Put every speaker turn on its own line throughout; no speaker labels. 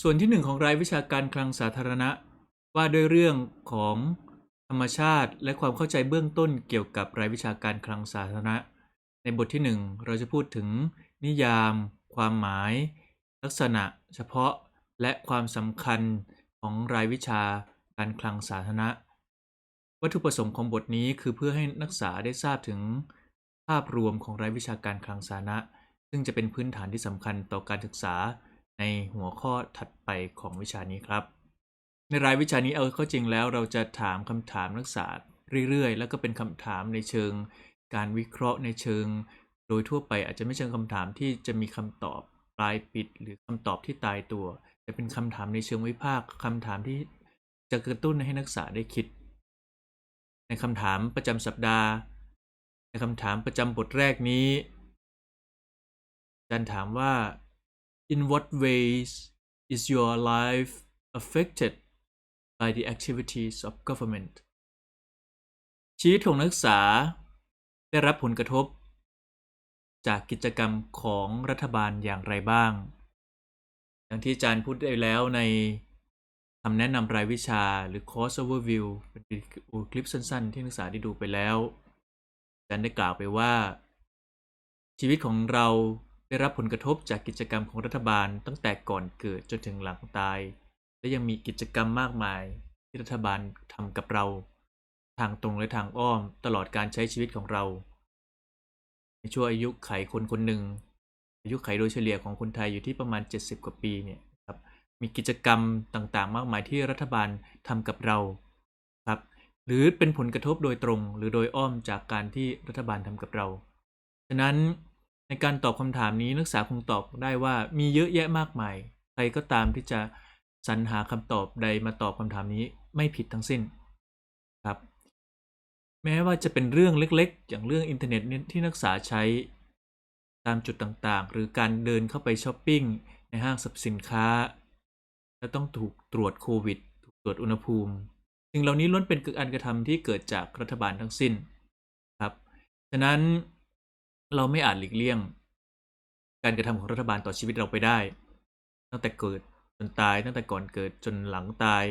ส่วนที่หนึ่งของรายวิชาการคลังสาธารณะ ว่าด้วยเรื่องของธรรมชาติและความเข้าใจเบื้องต้นเกี่ยวกับรายวิชาการคลังสาธารณะ ในบทที่หนึ่งเราจะพูดถึง นิยาม ความหมาย ลักษณะ เฉพาะ และความสำคัญของรายวิชาการคลังสาธารณะ วัตถุประสงค์ของบทนี้คือเพื่อให้นักศึกษาได้ทราบถึง ภาพรวมของรายวิชาการคลังสาธารณะ ซึ่งจะเป็นพื้นฐานที่สำคัญต่อการศึกษา ในหัวข้อถัดไปของวิชานี้ครับ ในรายวิชานี้เอาเข้าจริงแล้ว เราจะถามคำถามนักศึกษาเรื่อยๆ แล้วก็เป็นคำถามในเชิง การวิเคราะห์ในเชิง โดยทั่วไปอาจจะไม่เชิงคำถามที่จะมีคำตอบปลายปิด หรือคำตอบที่ตายตัว แต่เป็นคำถามในเชิงวิพากษ์คำถามที่จะกระตุ้นให้นักศึกษาได้คิด ในคำถามประจำสัปดาห์ ในคำถามประจำบทแรกนี้อาจารย์ถามว่า in what ways is your life affected by the activities of government ชีวิตของนักศึกษาได้รับผลกระทบ จากกิจกรรมของรัฐบาลอย่างไรบ้างอย่างที่อาจารย์พูดได้แล้วในคำแนะนำรายวิชาหรือ course overview เป็นคลิปสั้นๆ ที่นักศึกษาได้ดูไปแล้วอาจารย์ได้กล่าวไปว่า ชีวิตของเรา ได้รับผลกระทบจากกิจกรรมของรัฐบาลตั้งแต่ก่อนเกิดจนถึงหลังตาย และยังมีกิจกรรมมากมายที่รัฐบาลทำกับเรา ทางตรงและทางอ้อมตลอดการใช้ชีวิตของเรา ในช่วงอายุไขคนคนหนึ่งอายุไขโดยเฉลี่ยของคนไทยอยู่ที่ประมาณ 70 กว่าปีเนี่ยครับมีกิจกรรมต่างๆ มากมายที่รัฐบาลทำกับเราครับหรือเป็นผลกระทบโดยตรงหรือโดยอ้อมจากการที่รัฐบาลทำกับเรา ฉะนั้น ในการตอบคำถามนี้นักศึกษาคงตอบได้ว่ามีเยอะแยะมากมาย ใครก็ตามที่จะสรรหาคำตอบใดมาตอบคำถามนี้ไม่ผิดทั้งสิ้นครับ แม้ว่าจะเป็นเรื่องเล็กๆ อย่างเรื่องอินเทอร์เน็ตที่นักศึกษาใช้ตามจุดต่างๆ หรือการเดินเข้าไปช้อปปิ้งในห้างสรรพสินค้าและต้องถูกตรวจโควิด ถูกตรวจอุณหภูมิสิ่งเหล่านี้ล้วนเป็นการกระทำที่เกิดจากรัฐบาลทั้งสิ้นครับ ฉะนั้น เราไม่อาจหลีกเลี่ยง การกระทำของรัฐบาลต่อชีวิตเราไปได้ ตั้งแต่เกิดจนตายตั้งแต่ก่อนเกิดจนหลังตาย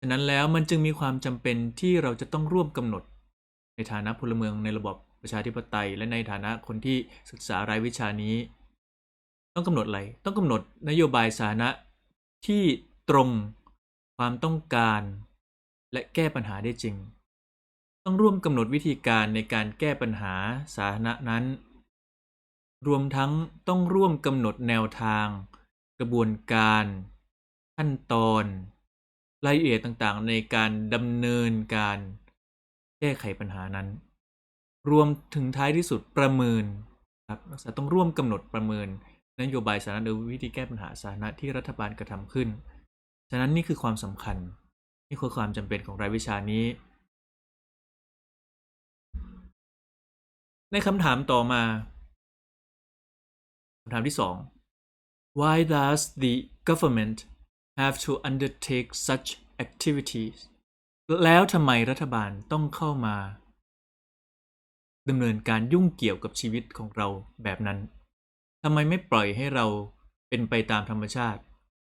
ฉะนั้นแล้วมันจึงมีความจำเป็นที่เราจะต้องร่วมกำหนด ในฐานะพลเมืองในระบบประชาธิปไตย และในฐานะคนที่ศึกษารายวิชานี้ ต้องกำหนดอะไร ต้องกำหนดนโยบายสาธารณะที่ตรงความต้องการ และแก้ปัญหาได้จริง ต้องร่วมกำหนดวิธีการในการแก้ปัญหาสาธารณะนั้น รวมทั้งต้องร่วมกำหนดแนวทาง กระบวนการ ขั้นตอนรายละเอียดต่างๆ ในการดำเนินการแก้ไขปัญหานั้น รวมถึงท้ายที่สุดประเมินครับนักศึกษาต้องร่วมกำหนดประเมิน นโยบายสาธารณะหรือวิธีแก้ปัญหาสาธารณะที่รัฐบาลกระทำขึ้น ฉะนั้นนี่คือความสำคัญ นี่คือความจำเป็นของรายวิชานี้ ในคำถามต่อมาคำถามที่สอง Why does the government have to undertake such activities แล้วทำไมรัฐบาลต้องเข้ามาดำเนินการยุ่งเกี่ยวกับชีวิตของเราแบบนั้นทำไมไม่ปล่อยให้เราเป็นไปตามธรรมชาติ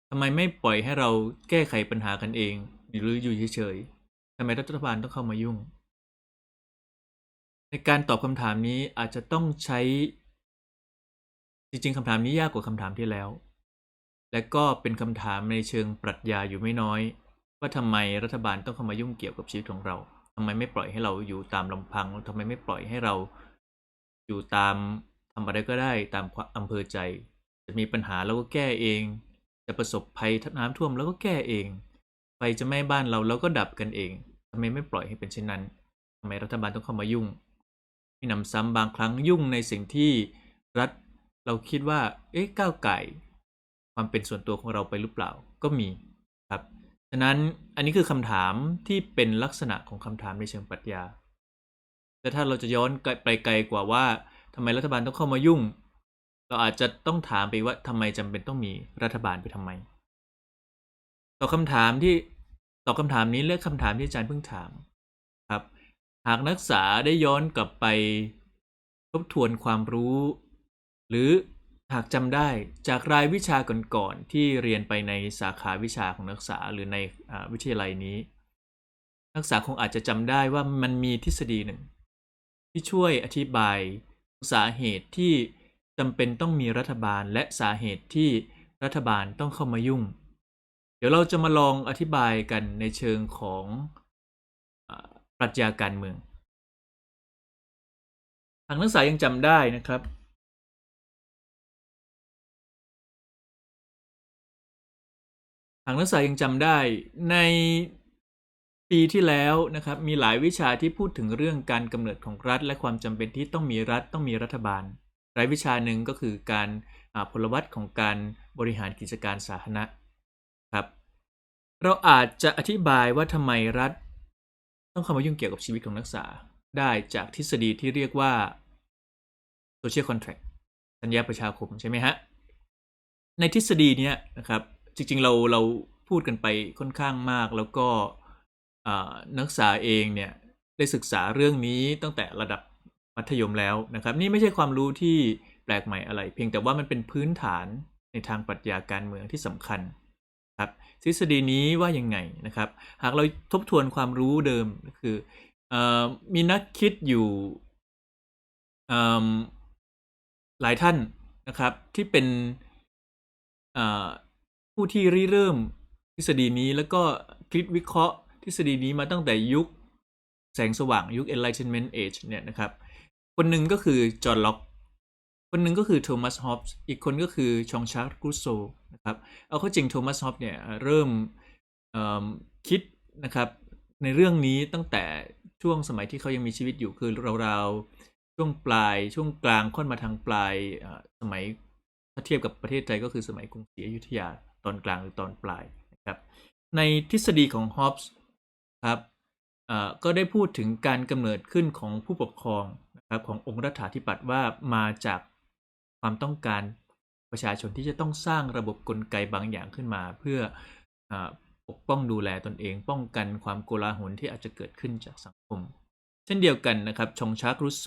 ทำไมไม่ปล่อยให้เราแก้ไขปัญหากันเอง หรืออยู่เฉยๆทำไมรัฐบาลต้องเข้ามายุ่ง ในการตอบคำถามนี้อาจจะต้องใช้ จริงๆคำถามนี้ยากกว่าคำถามที่แล้ว และก็เป็นคำถามในเชิงปรัชญาอยู่ไม่น้อย ว่าทำไมรัฐบาลต้องเข้ามายุ่งเกี่ยวกับชีวิตของเราทำไมไม่ปล่อยให้เราอยู่ตามลำพังทำไมไม่ปล่อยให้เราอยู่ตามทำอะไรก็ได้ตามอำเภอใจ จะมีปัญหาเราก็แก้เอง จะประสบภัยน้ำท่วมแล้วก็แก้เอง ไฟจะไหม้บ้านเราเราก็ดับกันเองทำไมไม่ปล่อยให้เป็นเช่นนั้นทำไมรัฐบาลต้องเข้ามายุ่ง มีนำซ้ำบางครั้งยุ่งในสิ่งที่รัฐเราคิดว่า เอ๊ะก้าวไก่ ความเป็นส่วนตัวของเราไปหรือเปล่าก็มีครับ ฉะนั้นอันนี้คือคำถามที่เป็นลักษณะของคำถามในเชิงปรัชญา แต่ถ้าเราจะย้อนไปไกลกว่าว่าทำไมรัฐบาลต้องเข้ามายุ่ง เราอาจจะต้องถามไปว่าทำไมจำเป็นต้องมีรัฐบาลไปทำไมตอบคำถามที่ตอบคำถามนี้เลือกคำถามที่อาจารย์เพิ่งถาม หากนักศึกษาได้ย้อนกลับไปทบทวนความรู้ หรือหากจำได้จากรายวิชาก่อนๆที่เรียนไปในสาขาวิชาของนักศึกษาหรือในอวิทยาลัยนี้ นักศึกษาคงอาจจะจำได้ว่ามันมีทฤษฎีหนึ่ง ที่ช่วยอธิบายสาเหตุที่จำเป็นต้องมีรัฐบาลและสาเหตุที่รัฐบาลต้องเข้ามายุ่ง เดี๋ยวเราจะมาลองอธิบายกันในเชิงของ รัชญาการเมืองทางนักศึกษายังจำได้นะครับทางนักศึกษายังจำได้ในปีที่แล้วนะครับมีหลายวิชาที่พูดถึงเรื่องการกำเนิดของรัฐ และความจำเป็นที่ต้องมีรัฐต้องมีรัฐบาล รายวิชาหนึ่งก็คือการพลวัตของการบริหารกิจการสาธารณะครับเราอาจจะอธิบายว่าทำไมรัฐ ต้องเข้ามายุ่งเกี่ยวกับชีวิตของนักศึกษาได้จากทฤษฎีที่เรียกว่า social contract สัญญาประชาคมใช่ไหมฮะ ในทฤษฎีเนี้ยนะครับ จริงๆเราเราพูดกันไปค่อนข้างมากแล้วก็นักศึกษาเองเนี่ยได้ศึกษาเรื่องนี้ตั้งแต่ระดับมัธยมแล้วนะครับ นี่ไม่ใช่ความรู้ที่แปลกใหม่อะไร เพียงแต่ว่ามันเป็นพื้นฐานในทางปรัชญาการเมืองที่สำคัญ ครับทฤษฎีนี้ว่ายังไงนะครับ หากเราทบทวนความรู้เดิมคืออมีนักคิดอยู่เอิ่มหลายท่านนะครับ ที่เป็นผู้ที่ริเริ่มทฤษฎีนี้แล้วก็คิดวิเคราะห์ทฤษฎีนี้มาตั้งแต่ยุคแสงสว่างยุค Enlightenment Age เนี่ยนะครับ คนหนึ่งก็คือจอห์นล็อก คนหนึ่งก็คือโทมัสฮอปส์อีกคนก็คือชองชาร์ลกรูโซนะครับเอาเข้าจริงโทมัสฮอปเนี่ยเริ่มคิดนะครับในเรื่องนี้ตั้งแต่ช่วงสมัยที่เขายังมีชีวิตอยู่คือราวๆช่วงปลายช่วงกลางค่อนมาทางปลายสมัยถ้าเทียบกับประเทศไทยก็คือสมัยกรุงศรีอยุธยาตอนกลางหรือตอนปลายนะครับในทฤษฎีของฮอปส์ครับก็ได้พูดถึงการกำเนิดขึ้นของผู้ปกครองนะครับขององค์รัฐาธิปัตย์ว่ามาจาก ความต้องการประชาชนที่จะต้องสร้างระบบกลไกบางอย่างขึ้นมา เพื่ออปกป้องดูแลตนเอง ป้องกันความโกลาหลที่อาจจะเกิดขึ้นจากสังคม เช่นเดียวกันนะครับชองชาร์กรุสโซ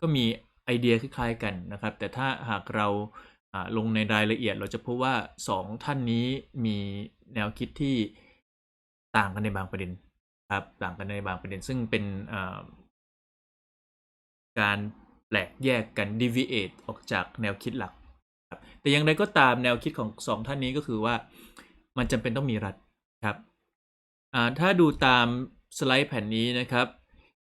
ก็มีไอเดียคล้ายๆกันนะครับ แต่ถ้าหากเราลงในรายละเอียดเราจะพบว่าสองท่านนี้มีแนวคิดที่ต่างกันในบางประเด็นครับต่างกันในบางประเด็นซึ่งเป็นการ แปลกแยกกัน deviate ออกจากแนวคิดหลักครับแต่อย่างไรก็ตามแนวคิดของสองท่านนี้ก็คือว่ามันจำเป็นต้องมีรัฐครับถ้าดูตามสไลด์แผ่นนี้นะครับ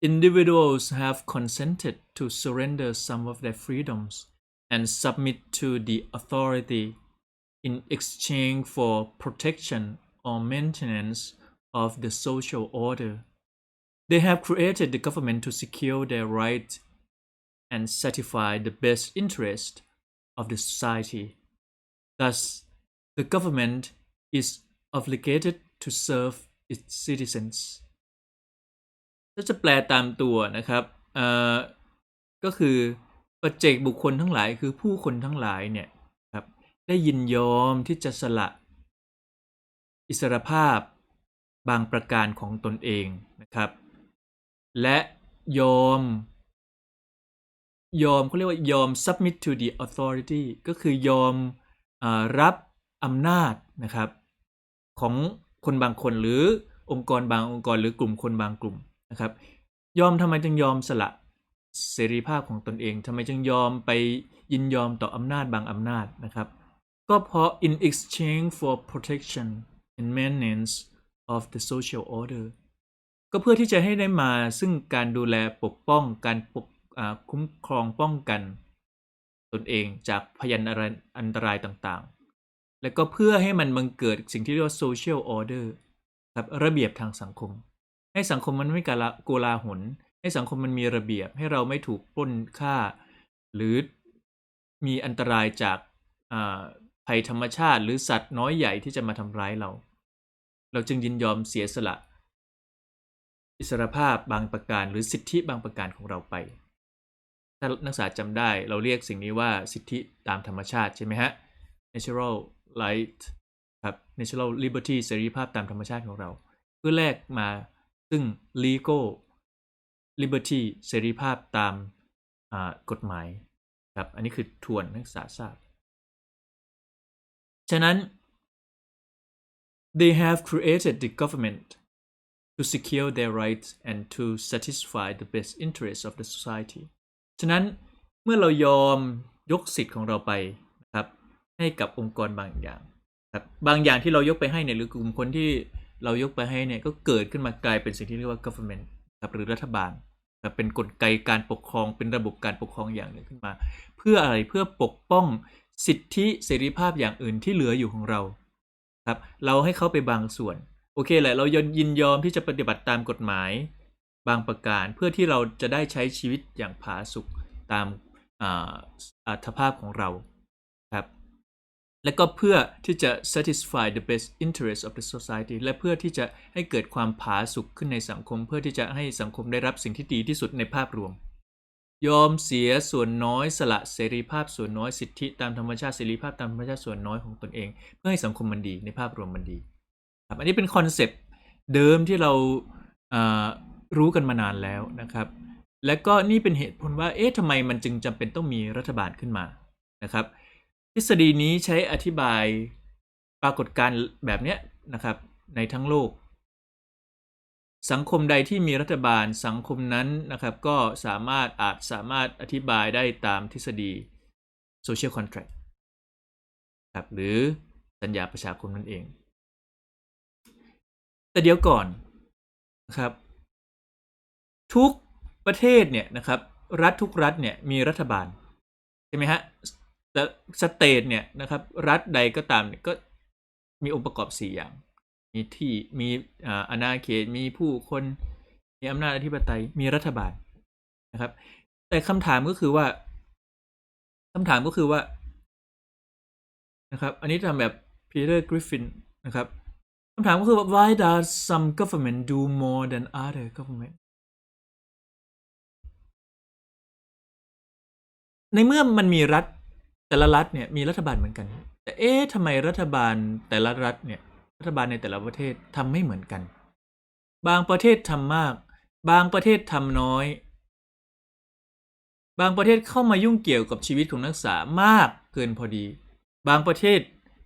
individuals have consented to surrender some of their freedoms and submit to the authority in exchange for protection or maintenance of the social order. They have created the government to secure their rights and satisfy the best interest of the society. Thus, the government is obligated to serve its citizens. ถ้าจะแปลตามตัวนะครับเอ่อก็คือปัจเจกบุคคลทั้งหลายคือผู้คนทั้งหลายเนี่ยครับได้ยินยอมที่จะสละอิสรภาพบางประการของตนเองนะครับ และยอม ยอมเขาเรียกว่ายอม submit to the authority ก็คือยอมอรับอำนาจนะครับ ของคนบางคนหรือองค์กรบางองค์กรหรือกลุ่มคนบางกลุ่มนะครับ ยอมทำไมจึงยอมสละเสรีภาพของตนเองทำไมจึงยอมไปยินยอมต่ออำนาจบางอำนาจนะครับ ก็เพราะ in exchange for protection and maintenance of the social order ก็เพื่อที่จะให้ได้มาซึ่งการดูแลปกป้องการปก คุ้มครองป้องกันตนเองจากพยันตรายอันตรายต่างๆ และก็เพื่อให้มันบังเกิดสิ่งที่เรียกว่า social order ครับระเบียบทางสังคม ให้สังคมมันไม่กาละโกลาหลให้สังคมมันมีระเบียบให้เราไม่ถูกปล้นฆ่า หรือมีอันตรายจากภัยธรรมชาติ หรือสัตว์น้อยใหญ่ที่จะมาทำร้ายเรา เราจึงยินยอมเสียสละ อิสรภาพบางประการหรือสิทธิบางประการของเราไป ถ้านักศึกษาจำได้เราเรียกสิ่งนี้ว่าสิทธิตามธรรมชาติใช่ไหมฮะ natural right ครับ natural liberty เสรีภาพตามธรรมชาติของเรา เพื่อแลกมาซึ่ง legal liberty เสรีภาพตามกฎหมายครับอันนี้คือทวนนักศึกษาทราบ ฉะนั้น they have created the government to secure their rights and to satisfy the best interests of the society ฉะนั้นเมื่อเรายอมยกสิทธิ์ของเราไปนะครับ ให้กับองค์กรบางอย่างครับบางอย่างที่เรายกไปให้เนี่ยหรือกลุ่มคนที่เรายกไปให้เนี่ยก็เกิดขึ้นมากลายเป็นสิ่งที่เรียกว่า government ครับหรือรัฐบาลครับเป็นกลไกการปกครองเป็นระบบการปกครองอย่างหนึ่งขึ้นมา เพื่ออะไรเพื่อปกป้องสิทธิเสรีภาพอย่างอื่นที่เหลืออยู่ของเราครับ เราให้เขาไปบางส่วน โอเคแหละเรายินยอมที่จะปฏิบัติตามกฎหมาย บางประการเพื่อที่เราจะได้ใช้ชีวิตอย่างผาสุกตามอัตภาพของเราครับและก็เพื่อที่จะ satisfy the best interest of the society และเพื่อที่จะให้เกิดความผาสุกขึ้นในสังคม เพื่อที่จะให้สังคมได้รับสิ่งที่ดีที่สุดในภาพรวม ยอมเสียส่วนน้อยสละเสรีภาพส่วนน้อยสิทธิตามธรรมชาติเสรีภาพตามธรรมชาติส่วนน้อยของตนเอง เพื่อให้สังคมมันดีในภาพรวมมันดีครับอันนี้เป็นคอนเซปต์เดิมที่เรา รู้กันมานานแล้วนะครับ และก็นี่เป็นเหตุผลว่าเอ๊ะทำไมมันจึงจำเป็นต้องมีรัฐบาลขึ้นมานะครับ ทฤษฎีนี้ใช้อธิบายปรากฏการณ์แบบเนี้ยนะครับ ในทั้งโลก สังคมใดที่มีรัฐบาลสังคมนั้นนะครับ ก็สามารถอาจสามารถอธิบายได้ตามทฤษฎี social contract ครับหรือสัญญาประชาคมนั่นเอง แต่เดี๋ยวก่อนนะครับ ทุกประเทศเนี่ยนะครับรัฐทุกรัฐเนี่ยมีรัฐบาลใช่ไหมฮะแต่สเตทเนี่ยนะครับรัฐใดก็ตามเนี่ยก็มีองค์ประกอบ 4 อย่าง มีที่มีอาณาเขตมีผู้คนมีอำนาจอธิปไตยมีรัฐบาลนะครับ แต่คำถามก็คือว่าคำถามก็คือว่านะครับ อันนี้ทำแบบ Peter Griffin นะครับคำถามก็คือว่า why does some government do more than other government ในเมื่อมันมีรัฐแต่ละรัฐเนี่ยมีรัฐบาลเหมือนกัน แต่เอ๊ะทำไมรัฐบาลแต่ละรัฐเนี่ย รัฐบาลในแต่ละประเทศทำไม่เหมือนกัน บางประเทศทำมาก บางประเทศทำน้อย บางประเทศเข้ามายุ่งเกี่ยวกับชีวิตของนักศึกษามากเกินพอดี บางประเทศ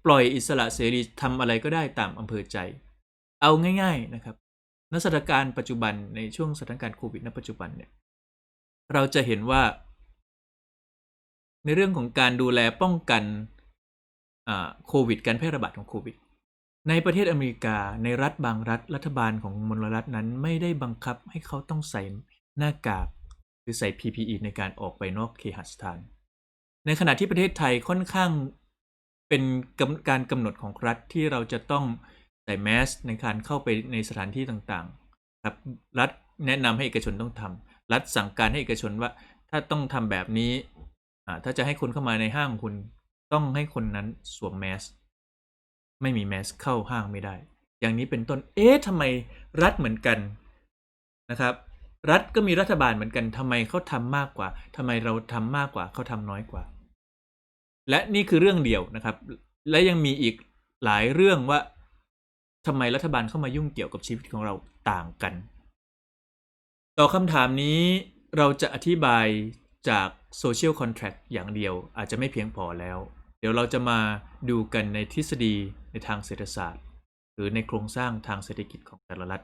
ปล่อยอิสระเสรีทำอะไรก็ได้ตามอำเภอใจ เอาง่าย ๆนะครับณสถานการณ์ปัจจุบันในช่วงสถานการณ์โควิดณปัจจุบันเนี่ยเราจะเห็นว่า ในเรื่องของการดูแลป้องกันโควิด การแพร่ระบาดของโควิด ในประเทศอเมริกาในรัฐบางรัฐรัฐบาลของมลรัฐนั้นไม่ได้บังคับให้เขาต้องใส่หน้ากากหรือใส่ PPE ในการออกไปนอกเคหสถาน ในขณะที่ประเทศไทยค่อนข้างเป็นการกำหนดของรัฐที่เราจะต้องใส่แมสในการเข้าไปในสถานที่ต่างๆครับรัฐแนะนำให้เอกชนต้องทำรัฐสั่งการให้เอกชนว่าถ้าต้องทำแบบนี้ ถ้าจะให้คนเข้ามาในห้างคุณต้องให้คนนั้นสวมแมสไม่มีแมสเข้าห้างไม่ได้ อย่างนี้เป็นต้น เอ๊ะทำไมรัฐเหมือนกันนะครับ รัฐก็มีรัฐบาลเหมือนกันทำไมเขาทำมากกว่าทำไมเราทำมากกว่าเขาทำน้อยกว่า และนี่คือเรื่องเดียวนะครับ และยังมีอีกหลายเรื่องว่าทำไมรัฐบาลเข้ามายุ่งเกี่ยวกับชีวิตของเราต่างกัน ต่อคำถามนี้เราจะอธิบายจาก โซเชียลคอนแท็กอย่างเดียวอาจจะไม่เพียงพอแล้ว เดี๋ยวเราจะมาดูกันในทฤษฎีในทางเศรษฐศาสตร์ หรือในโครงสร้างทางเศรษฐกิจของแต่ละรัฐ